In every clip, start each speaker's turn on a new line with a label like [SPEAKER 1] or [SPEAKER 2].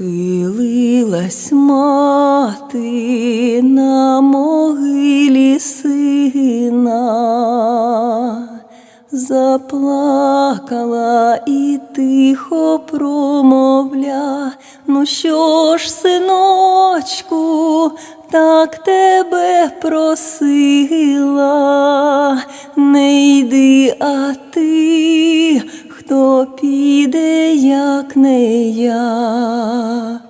[SPEAKER 1] Схилилась мати на могилі сина, заплакала і тихо промовля. Ну що ж, синочку, так тебе просила, не йди, а ти, я.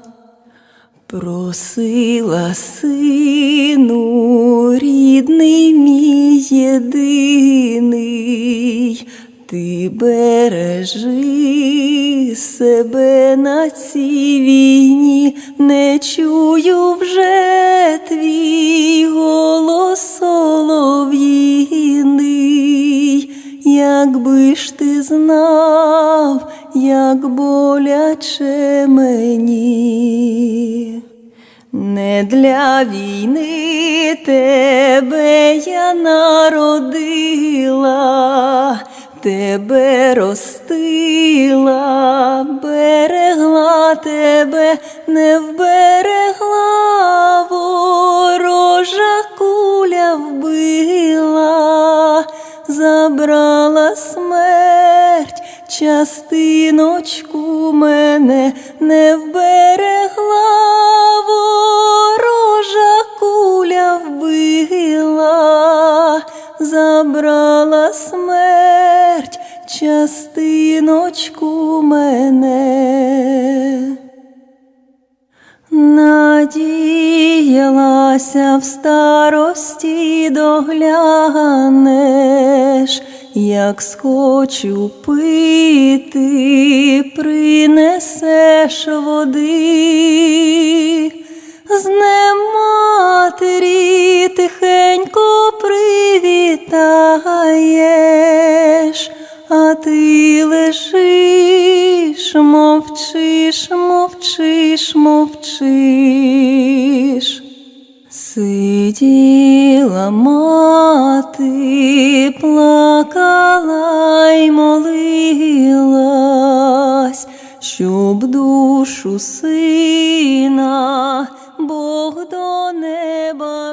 [SPEAKER 1] Просила сину, рідний мій єдиний, ти бережи себе на цій війні, не чую вже твій голос солов'їний, якби ж ти знав, як боляче мені. Не для війни тебе я народила, тебе ростила, берегла тебе, не вберегла, ворожа куля вбила, забрала смерть, частиночку мене не вберегла, ворожа куля вбила, забрала смерть, частиночку мене. Надіялася в старості доглянеш, як схочу пити, принесеш води, з тихенько привітаєш, а ти лежиш, мовчиш, мовчиш, мовчиш. Сиділа мати, плакала й молилась, щоб душу сина Бог до неба.